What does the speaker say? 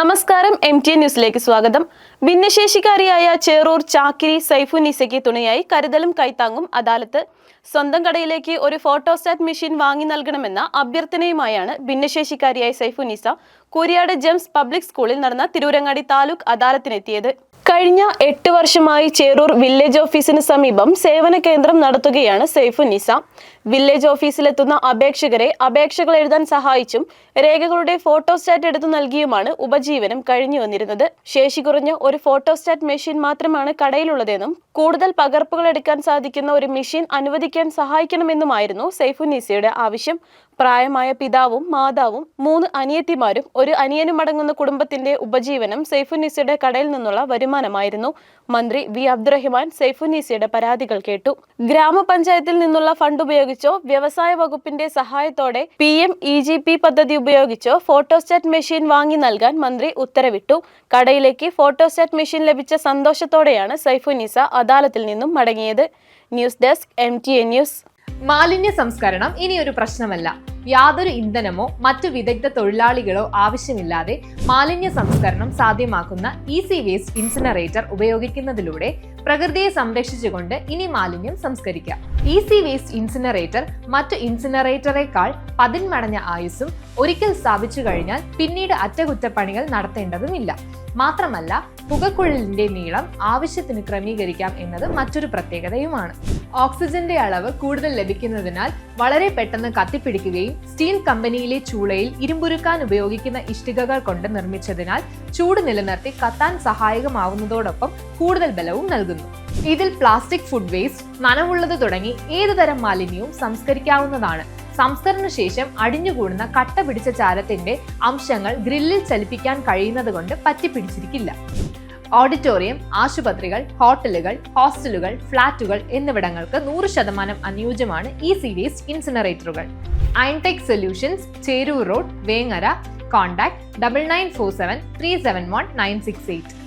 നമസ്കാരം M T ന്യൂസിലേക്ക് സ്വാഗതം. ഭിന്നശേഷിക്കാരിയായ ചേറൂർ ചാക്കിരി സൈഫുനിസയ്ക്ക് തുണയായി കരുതലും കൈത്താങ്ങും അദാലത്ത്. സ്വന്തം കടയിലേക്ക് ഒരു ഫോട്ടോസ്റ്റാറ്റ് മെഷീൻ വാങ്ങി നൽകണമെന്ന അഭ്യർത്ഥനയുമായാണ് ഭിന്നശേഷിക്കാരിയായ സൈഫുനിസ കൂരിയാട് ജെംസ് പബ്ലിക് സ്കൂളിൽ നടന്ന തിരൂരങ്ങാടി താലൂക്ക് അദാലത്തിനെത്തിയത്. കഴിഞ്ഞ എട്ട് വർഷമായി ചേരൂർ വില്ലേജ് ഓഫീസിന് സമീപം സേവന കേന്ദ്രം നടത്തുകയാണ് സെയ്ഫു നിസ. വില്ലേജ് ഓഫീസിലെത്തുന്ന അപേക്ഷകരെ അപേക്ഷകൾ എഴുതാൻ സഹായിച്ചും രേഖകളുടെ ഫോട്ടോസ്റ്റാറ്റ് എടുത്തു നൽകിയുമാണ് ഉപജീവനം കഴിഞ്ഞു വന്നിരുന്നത്. ശേഷി കുറഞ്ഞ ഒരു ഫോട്ടോസ്റ്റാറ്റ് മെഷീൻ മാത്രമാണ് കടയിലുള്ളതെന്നും കൂടുതൽ പകർപ്പുകൾ എടുക്കാൻ സാധിക്കുന്ന ഒരു മെഷീൻ അനുവദിക്കാൻ സഹായിക്കണമെന്നുമായിരുന്നു സെയ്ഫു നിസയുടെ ആവശ്യം. പ്രായമായ പിതാവും മാതാവും മൂന്ന് അനിയത്തിമാരും ഒരു അനിയനും അടങ്ങുന്ന കുടുംബത്തിന്റെ ഉപജീവനം സെയ്ഫു നിസയുടെ കടയിൽ നിന്നുള്ള വരുമാനമായിരുന്നു മന്ത്രി വി. അബ്ദുറഹിമാൻ സൈഫുനിസയുടെ പരാതികൾ കേട്ടു. ഗ്രാമപഞ്ചായത്തിൽ നിന്നുള്ള ഫണ്ട് ഉപയോഗിച്ചോ വ്യവസായ വകുപ്പിന്റെ സഹായത്തോടെ P M E G P പദ്ധതി ഉപയോഗിച്ചോ ഫോട്ടോസ്റ്റാറ്റ് മെഷീൻ വാങ്ങി നൽകാൻ മന്ത്രി ഉത്തരവിട്ടു. കടയിലേക്ക് ഫോട്ടോസ്റ്റാറ്റ് മെഷീൻ ലഭിച്ച സന്തോഷത്തോടെയാണ് സൈഫുനീസ അദാലത്തിൽ നിന്നും മടങ്ങിയത്. News desk M T A news. മാലിന്യ സംസ്കരണം ഇനിയൊരു പ്രശ്നമല്ല. യാതൊരു ഇന്ധനമോ മറ്റു വിദഗ്ധ തൊഴിലാളികളോ ആവശ്യമില്ലാതെ മാലിന്യ സംസ്കരണം സാധ്യമാക്കുന്ന ഈസി വേസ്റ്റ് ഇൻസിനറേറ്റർ ഉപയോഗിക്കുന്നതിലൂടെ പ്രകൃതിയെ സംരക്ഷിച്ചുകൊണ്ട് ഇനി മാലിന്യം സംസ്കരിക്കാം. ഈസി വേസ്റ്റ് ഇൻസിനറേറ്റർ മറ്റു ഇൻസിനറേറ്ററേക്കാൾ പതിന്മടഞ്ഞ ആയുസ്സും ഒരിക്കൽ സ്ഥാപിച്ചു കഴിഞ്ഞാൽ പിന്നീട് അറ്റകുറ്റപ്പണികൾ നടത്തേണ്ടതുമില്ല. മാത്രമല്ല പുകക്കുഴലിന്റെ നീളം ആവശ്യത്തിന് ക്രമീകരിക്കാം എന്നത് മറ്റൊരു പ്രത്യേകതയുമാണ്. ഓക്സിജന്റെ അളവ് കൂടുതൽ ലഭിക്കുന്നതിനാൽ വളരെ പെട്ടെന്ന് കത്തിപ്പിടിക്കുകയും സ്റ്റീൽ കമ്പനിയിലെ ചൂളയിൽ ഇരുമ്പുരുക്കാൻ ഉപയോഗിക്കുന്ന ഇഷ്ടികകൾ കൊണ്ട് നിർമ്മിച്ചതിനാൽ ചൂട് നിലനിർത്തി കത്താൻ സഹായകമാവുന്നതോടൊപ്പം കൂടുതൽ ബലവും നൽകുന്നു. ഇതിൽ പ്ലാസ്റ്റിക് ഫുഡ് വേസ്റ്റ് നനവുള്ളത് തുടങ്ങി ഏതുതരം മാലിന്യവും സംസ്കരിക്കാവുന്നതാണ്. സംസ്കരണ ശേഷം അടിഞ്ഞുകൂടുന്ന കട്ട പിടിച്ച ചാരത്തിന്റെ അംശങ്ങൾ ഗ്രില്ലിൽ ചലിപ്പിക്കാൻ കഴിയുന്നത് കൊണ്ട് പറ്റിപ്പിടിച്ചിരിക്കില്ല. ഓഡിറ്റോറിയം ആശുപത്രികൾ ഹോട്ടലുകൾ ഹോസ്റ്റലുകൾ ഫ്ളാറ്റുകൾ എന്നിവിടങ്ങൾക്ക് നൂറ് ശതമാനം അനുയോജ്യമാണ് ഈ series ഇൻസിനറേറ്ററുകൾ. Irontech solutions Cherur road Vengara contact double nine four seven three seven one nine six eight.